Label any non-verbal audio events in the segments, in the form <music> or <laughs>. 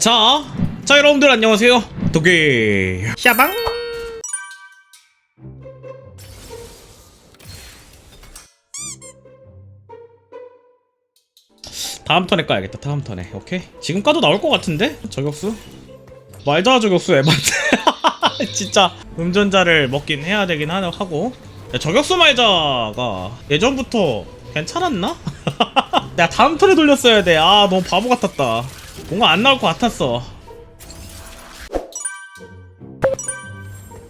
자, 자 여러분들 안녕하세요. 도개 샤방. 다음 턴에 까야겠다. 다음 턴에. 오케이. 지금 까도 나올 것 같은데? 저격수? 말자 저격수 에반데. <laughs> 진짜 음전자를 먹긴 해야 되긴 하- 하고. 야, 저격수 말자가 예전부터 괜찮았나? <laughs> 내가 다음 턴에 돌렸어야 돼. 아 너무 바보 같았다. 뭔가 안 나올 것 같았어.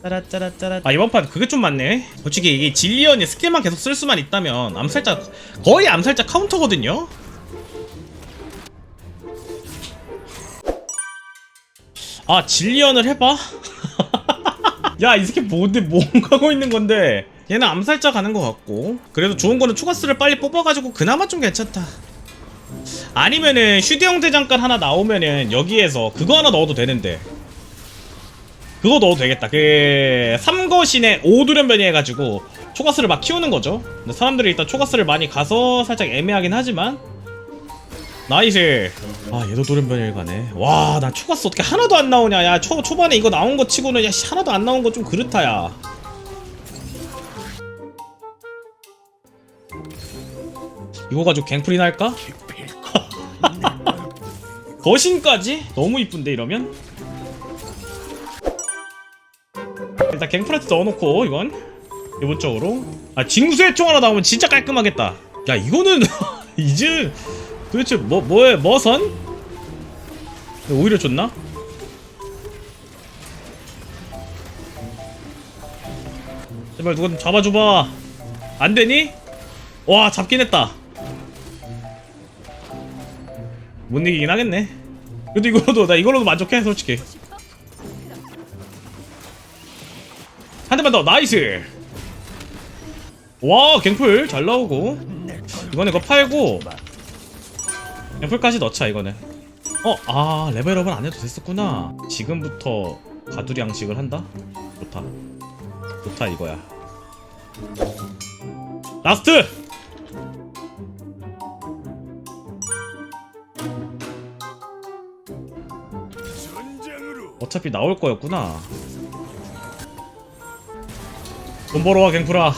짜라짜라짜라. 아 이번 판 그게 좀 많네. 솔직히 이게 진리언이 스킬만 계속 쓸 수만 있다면 암살자 거의 암살자 카운터거든요. 아 진리언을 해봐. <laughs> 야 이 새끼 뭔데 뭔가 하고 있는 건데 얘는 암살자 가는 것 같고 그래도 좋은 거는 추가스를 빨리 뽑아가지고 그나마 좀 괜찮다. 아니면은 휴대용 대장간 하나 나오면은 여기에서 그거 하나 넣어도 되는데. 그거 넣어도 되겠다. 그 삼거신의 오두련변이 해가지고 초가스를 막 키우는 거죠. 근데 사람들이 일단 초가스를 많이 가서 살짝 애매하긴 하지만. 나이스! 아 얘도 돌연변이를 가네. 와 나 초가스 어떻게 하나도 안 나오냐. 야 초, 초반에 이거 나온 거 치고는 야 씨, 하나도 안 나온 거 좀 그렇다 야. 이거 가지고 갱플이나 할까? 거신까지? 너무 이쁜데 이러면? 일단 갱플한테 넣어놓고 이건 기본적으로 아 징수의 총 하나 나오면 진짜 깔끔하겠다 야 이거는 <laughs> 이제 도대체 뭐 뭐에 뭐 선? 오히려 좋나? 제발 누가 좀 잡아줘봐 안되니? 와 잡긴 했다 못 이기긴 하겠네. 그래도 이걸로도 나 이걸로도 만족해 솔직히. 한 대만 더 나이스! 와 갱플 잘 나오고. 이번에 이거 팔고. 갱플까지 넣자 이거는 어 아 레벨업은 안 해도 됐었구나. 지금부터 가두리 양식을 한다? 좋다. 좋다 이거야. 라스트 어차피 나올 거였구나. 돈 벌어와 갱프라.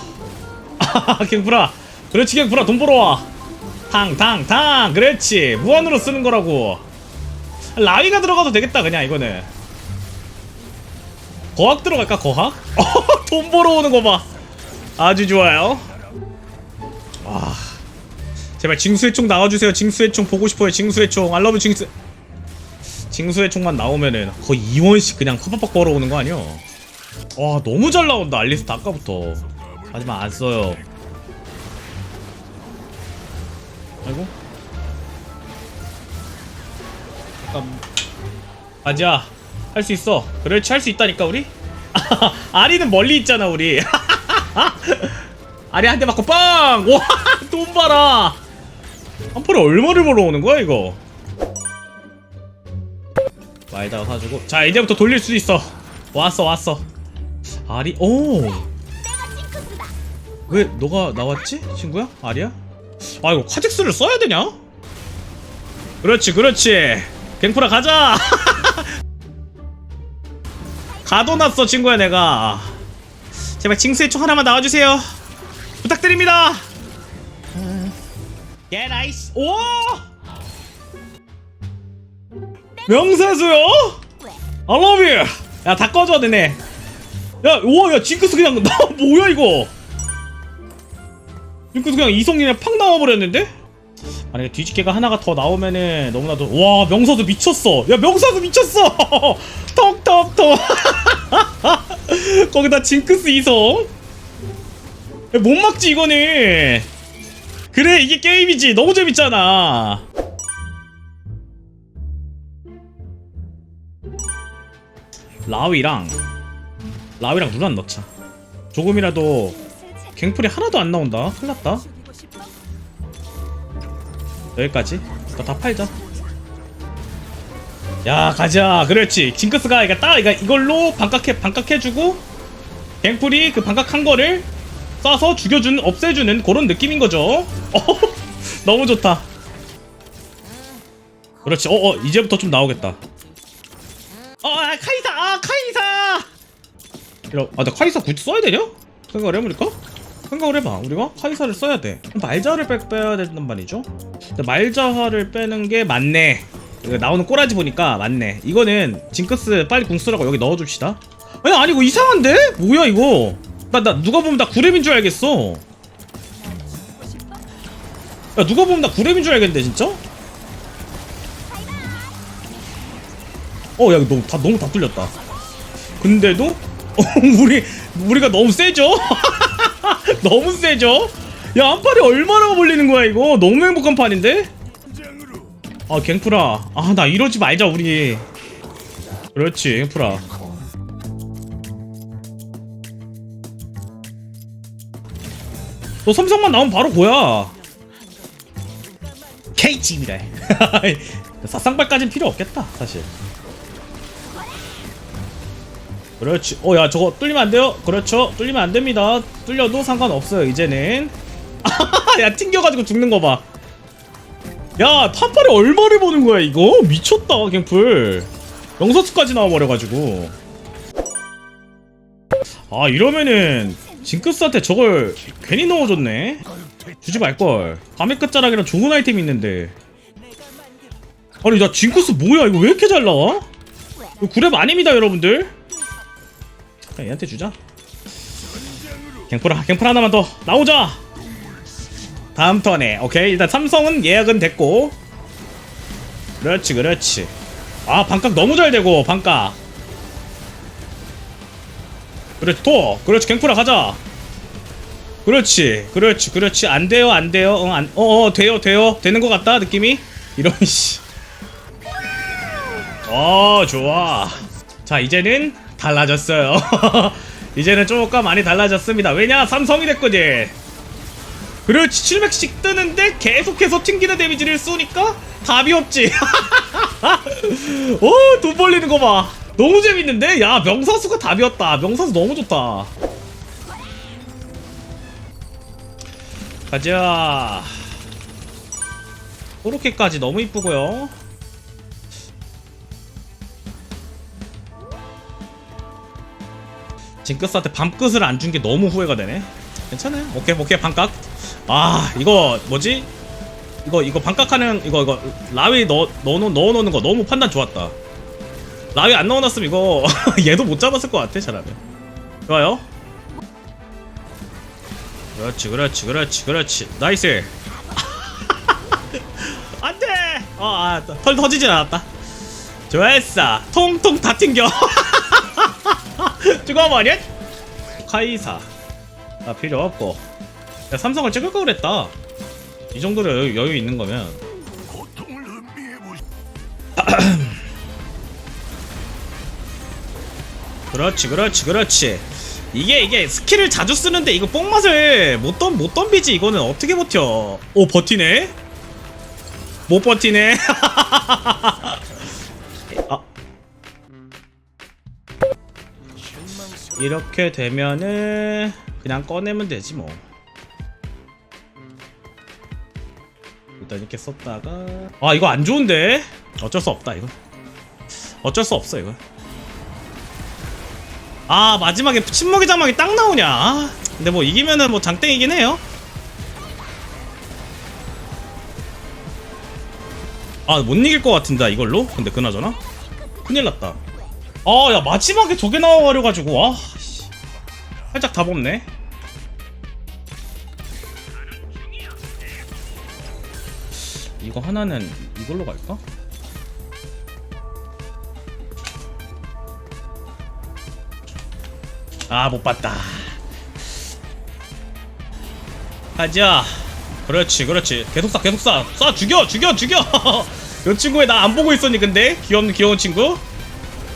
아 <laughs> 갱프라. 그렇지 갱프라. 돈 벌어와. 탕탕탕. 그렇지. 무한으로 쓰는 거라고. 라위가 들어가도 되겠다 그냥 이거는. 거학 들어갈까 거학? <laughs> 돈 벌어오는 거봐. 아주 좋아요. 와 제발 징수의 총 나와주세요. 징수의 총 보고 싶어요. 징수의 총. 알러브 징수 징수의 총만 나오면은 거의 2원씩 그냥 퍼벅 벌어오는 거 아니야 와 너무 잘 나온다 알리스트 아까부터. 하지만 안 써요. 아이고. 아지야 할 수 있어. 그렇지 할 수 있다니까 우리? <laughs> 아리는 멀리 있잖아 우리. <laughs> 아리 한 대 맞고 빵! 와 돈 <laughs> 봐라. 한 푼에 얼마를 벌어오는 거야 이거 마에다가 사주고. 자 이제부터 돌릴 수 있어. 왔어 왔어. 아리 오. 왜 너가 나왔지? 친구야? 아리야? 아 이거 카직스를 써야 되냐? 그렇지 그렇지. 갱프라 가자! <laughs> 가둬놨어 친구야 내가. 제발 징수의 총 하나만 나와주세요. 부탁드립니다. 예 나이스. 오 명사수요? I love you 야 다 꺼져 되네 야, 우와, 야, 징크스 그냥, <laughs> 나, 뭐야, 이거? 징크스 그냥 이성님에 팍 나와버렸는데? 만약에 뒤집개가 하나가 더 나오면은 너무나도, 와, 명사수 미쳤어! 야, 명사수 미쳤어! <laughs> 톡톡톡! <laughs> 거기다 징크스 이성? 야, 못 막지, 이거는! 그래, 이게 게임이지! 너무 재밌잖아! 라위랑 라위랑 누난 넣자. 조금이라도 갱플이 하나도 안 나온다. 큰일났다. 여기까지. 이거 다 팔자. 야 가자. 그렇지. 징크스가 이거 딱 이거 이걸로 반각해 반각해주고 갱플이 그 반각한 거를 쏴서 죽여주는 없애주는 그런 느낌인 거죠. <laughs> 어, 너무 좋다. 그렇지. 어어 이제부터 좀 나오겠다 어 아, 카이사 아 카이사 이러 아나 카이사 굳이 써야 되냐? 생각을 해보니까? 생각을 해봐. 우리가 카이사를 써야 돼. 말자를 빼, 빼야 된단 말이죠. 근데 말자를 빼는 게 맞네. 나오는 꼬라지 보니까 맞네. 이거는 징크스 빨리 궁 쓰라고 여기 넣어줍시다. 아니 아니 이거 이상한데? 뭐야 이거? 나, 나 누가 보면 나 구렘인 줄 알겠어. 야 누가 보면 나 구렘인 줄 알겠는데 진짜? 어, 야, 너무 다 너무 다 뚫렸다. 근데도 어, 우리 우리가 너무 세죠? <laughs> 너무 세죠? 야, 한 팔이 얼마나 몰리는 거야 이거? 너무 행복한 판인데? 아, 갱프라. 아, 나 이러지 말자 우리. 그렇지, 갱프라. 너 삼성만 나오면 바로 고야. K집이래. <laughs> 사쌍발까진 필요 없겠다, 사실. 그렇지. 어, 야, 저거 뚫리면 안 돼요. 그렇죠. 뚫리면 안 됩니다. 뚫려도 상관없어요, 이제는. <laughs> 야, 튕겨가지고 죽는 거 봐. 야, 탑발이 얼마를 보는 거야, 이거? 미쳤다, 갱플. 영서수까지 나와버려가지고. 아, 이러면은, 징크스한테 저걸 괜히 넣어줬네. 주지 말걸. 밤의 끝자락이랑 좋은 아이템 있는데. 아니, 나 징크스 뭐야? 이거 왜 이렇게 잘 나와? 구랩 아닙니다, 여러분들. 그냥 얘한테 주자. 갱플 갱플 하나만 더 나오자. 다음 턴에 오케이 일단 삼성은 예약은 됐고. 그렇지 그렇지. 아 반각 너무 잘 되고 반각. 그렇지 또 그렇지 갱플아 가자. 그렇지 그렇지 그렇지 안 돼요 안 돼요 어 안 어, 어 돼요 돼요 되는 것 같다 느낌이 이런 씨. 어 좋아. 자 이제는 달라졌어요. <laughs> 이제는 조금 많이 달라졌습니다. 왜냐 삼성이 됐거든. 그렇지 700씩 뜨는데 계속해서 튕기는 데미지를 쏘니까 답이 없지. <laughs> 오 돈 벌리는 거 봐. 너무 재밌는데? 야 명사수가 답이었다. 명사수 너무 좋다. 가자. 코로케까지 너무 이쁘고요. 징크스한테 밤끝을 안 준 게 너무 후회가 되네. 괜찮아요. 오케이, 오케이, 반각. 아, 이거 뭐지? 이거 이거 반각하는 이거 이거 라위 넣어 넣어 넣어 놓는 거 너무 판단 좋았다. 라위 안 넣어놨으면 이거 <laughs> 얘도 못 잡았을 것 같아 잘하면. 좋아요. 그렇지, 그렇지, 그렇지, 그렇지. 나이스. <laughs> 안돼. 어, 아, 털 터지진 않았다. 좋았어. 통통 다 튕겨. <laughs> 죽어버려? 카이사. 아 필요 없고. 야 삼성을 찍을 걸 그랬다. 이 정도로 여유, 여유 있는 거면. <clears throat> 그렇지 그렇지 그렇지. 이게 이게 스킬을 자주 쓰는데 이거 뽕맛을 못, 덤, 못 덤비지. 이거는 어떻게 버텨? 오 버티네? 못 버티네? <laughs> 아 이렇게 되면은 그냥 꺼내면 되지 뭐. 일단 이렇게 썼다가. 아 이거 안 좋은데? 어쩔 수 없다 이거. 어쩔 수 없어 이거. 아 마지막에 침묵의 장막이 딱 나오냐? 아, 근데 뭐 이기면은 뭐 장땡이긴 해요. 아 못 이길 것 같은데 이걸로? 근데 그나저나? 큰일 났다 아, 야, 마지막에 저게 나와버려가지고, 아, 씨. 살짝 답 없네. 이거 하나는 이걸로 갈까? 아, 못 봤다. 가자. 그렇지, 그렇지. 계속 쏴, 계속 쏴. 쏴, 죽여, 죽여, 죽여! 요 친구 왜나안 보고 있었니, 근데? 귀여운, 귀여운 친구?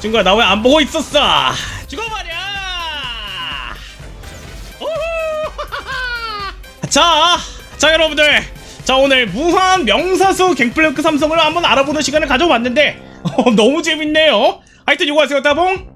친구야 나 왜 안 보고 있었어? 죽어버려! <laughs> 자, 자 여러분들, 자 오늘 무한 명사수 갱플랭크 삼성을 한번 알아보는 시간을 가져봤는데 <laughs> 어, 너무 재밌네요. 하여튼 요거 하세요 따봉.